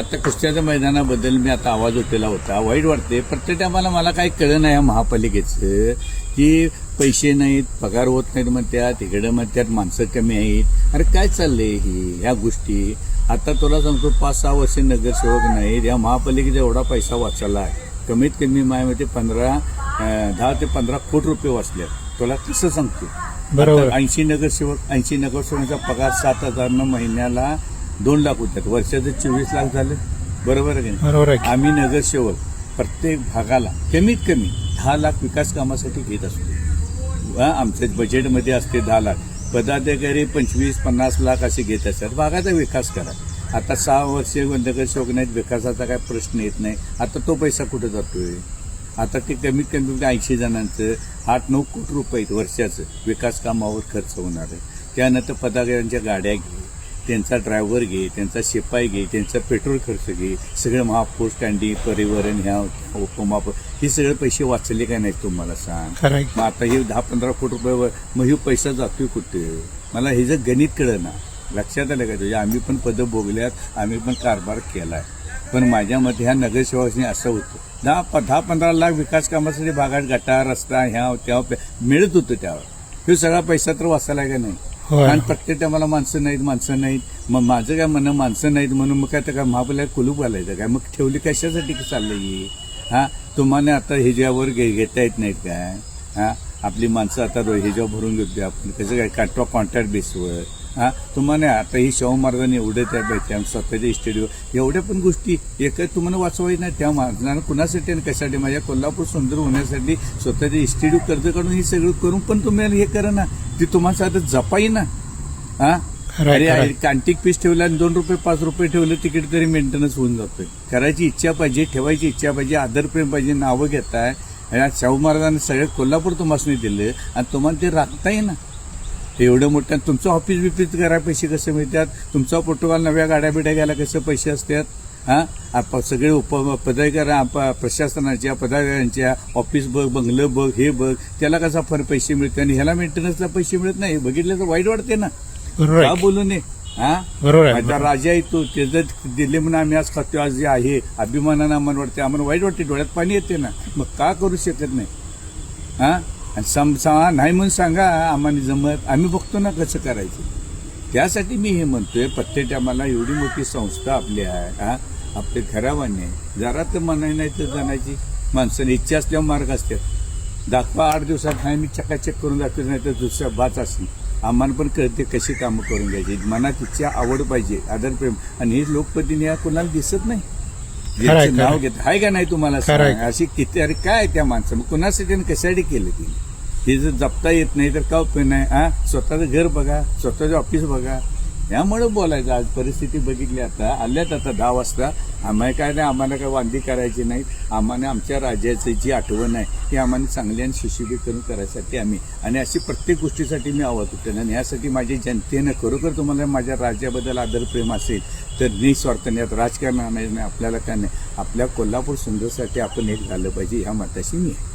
आता कुस्त्याच्या मैदानाबद्दल मी आता आवाज उठलेला होता. वाईट वाटते प्रत्येक टायमाला मला काही कळलं नाही या महापालिकेचं की पैसे नाहीत पगार होत नाहीत म्हणतात इकडे म्हणतात माणसं कमी आहेत. अरे काय चाललंय ही ह्या गोष्टी? आता तुला सांगतो पाच सहा वर्ष नगरसेवक नाहीत. या महापालिकेचा एवढा पैसा वाचला आहे. कमीत कमी मायामध्ये पंधरा दहा ते पंधरा कोटी रुपये वाचले तुला कसं सांगतो? बरोबर. ऐंशी नगरसेवक ऐंशी नगरसेवकांचा पगार सात हजारनं महिन्याला दोन लाख होतात वर्षाचे चोवीस लाख झाले. बरोबर आहे? बरोबर आहे? आम्ही नगरसेवक प्रत्येक भागाला कमीत कमी दहा लाख विकास कामासाठी घेत असतो. आमच्या बजेटमध्ये असते दहा लाख. पदाधिकारी पंचवीस पन्नास लाख असे घेत असतात. भागाचा विकास करा. आता सहा वर्षे नगरसेवक नाहीत विकासाचा काय प्रश्न येत नाही. आता तो पैसा कुठे जातोय? आता ते कमीत कमी ऐंशी जणांचं आठ नऊ कोटी रुपये वर्षाचं. विकास कामावर खर्च होणार आहे. त्यानंतर पदाधिकाऱ्यांच्या गाड्या घे त्यांचा ड्रायव्हर घे त्यांचा शिपाई घे त्यांचा पेट्रोल खर्च घे सगळं महापोस्ट स्टँडी परिवहन ह्या उपमाप हे सगळे पैसे वाचले का नाहीत तुम्हाला? सांग. आहे? मग आता हे दहा पंधरा कोटी रुपये मग हे पैसा जातोय कुठे? मला हे जर गणित कळलं ना लक्षात आलं का तुझ्या? आम्ही पण पदं भोगल्यात आम्ही पण कारभार केलाय. पण माझ्या मते ह्या नगरसेवकांनी असं होतं. दहा दहा पंधरा लाख विकास कामासाठी भागात गटार रस्ता ह्या त्या मिळत होतं त्यावर. हे सगळा पैसा तर वाचायला का नाही? कारण आणि प्रत्येक टायमाला माणसं नाहीत माणसं नाहीत. मग माझं काय म्हणणं माणसं नाहीत म्हणून मग काय तर काय महाबला कुलूप घालायचं काय? मग ठेवली कशासाठी की चाललंय हा? तुम्हाला आता ह्याच्यावर घे घेता येत नाहीत काय? हा? आपली माणसं आता रो- ह्याच्यावर भरून घेतो आपण कसं काय? काटवा कॉन्ट्रॅक्ट बेसवर हा? तुम्हाला आता ही शाहू महाराजांनी एवढे त्या त्या स्वतःच्या इस्टेडीवर एवढ्या पण गोष्टी एक तुम्हाला वाचवायचं नाही. त्या माणसानं कुणासाठी आणि कशासाठी? माझ्या कोल्हापूर सुंदर होण्यासाठी स्वतःच्या इस्टेडीव कर्ज काढून हे सगळं करून पण तुम्ही हे करा ना. ती तुम्हाला आता जपाई ना. हा? अरे कांटिक पीस ठेवलं आणि दोन रुपये पाच रुपये ठेवलं तिकीट तरी मेंटेनन्स होऊन जातोय. करायची इच्छा पाहिजे ठेवायची इच्छा पाहिजे आदर प्रेम पाहिजे नावं घेताय. आणि आज शाहू महाराजांनी सगळं कोल्हापूर तुम्हाला दिलं आणि तुम्हाला ते राखताय ना. एवढं मोठं तुमचं ऑफिस बिफिस करायला पैसे कसे मिळतात? तुमचा प्रोटोकॉल नव्या गाड्या बिड्या घ्यायला कसे पैसे असतात? हा? सगळे उप पदाधिकारी आप- प्रशासनाच्या पदाधिकाऱ्यांच्या ऑफिस बघ बंगलं बघ हे बघ त्याला कसा फर पैसे मिळते आणि ह्याला मेंटेनन्सला पैसे मिळत नाही. बघितलं तर वाईट वाटते ना. का? बोलू नये? हा? बरोबर माझा राजा आहे तो. त्याचं दिले म्हणून आम्ही आज खातो आज जे आहे. अभिमानानं आम्हाला वाटते आम्हाला वाईट वाटते डोळ्यात पाणी येते ना. मग का करू शकत नाही? हा? आणि सम नाही म्हणून सांगा आम्हाला जमत आम्ही बघतो ना कसं करायचं. त्यासाठी मी हे म्हणतोय प्रत्येक टायमाला एवढी मोठी संस्था आपली आहे हा आपले घरावाने जरा तर मनाई नाही तर जाण्याची माणसाने इच्छा असल्यावर मार्ग असतात दाखवा आठ दिवसात नाही मी चकाचक करून दाखवत नाही तर दुसऱ्या बाच असेल. आम्हाला पण कळते कशी कामं करून घ्यायची. मनात इच्छा आवड पाहिजे आदर प्रेम. आणि हे लोकप्रतिनिधी कोणाला दिसत नाही. नाव घेत आहे का नाही तुम्हाला? अशी किती अरे काय त्या माणसानं? कुणासाठी आणि कशासाठी केलं ती हे जर जपता येत नाही तर का उपयोग नाही हा? स्वतःचं घर बघा स्वतःचं ऑफिस बघा. यामुळे बोलायचं आज परिस्थिती बघितली आता आल्यात आता दहा वाजता. आम्हाला काय नाही आम्हाला काय वांदी करायची नाही. आम्हाला आमच्या राज्याची जी आठवण आहे ती आम्हाला चांगली आणि सुशोभित करून करायसाठी आम्ही. आणि अशी प्रत्येक गोष्टीसाठी मी आवाज उठेन आणि यासाठी माझी जनतेनं खरोखर तुम्हाला माझ्या राज्याबद्दल आदर प्रेम असेल तर निस्वार्थाने यात राजकारण आणायचं नाही आपल्याला काय नाही. आपल्या कोल्हापूर सुंदरसाठी आपण एक झालं पाहिजे ह्या मताशी मी आहे.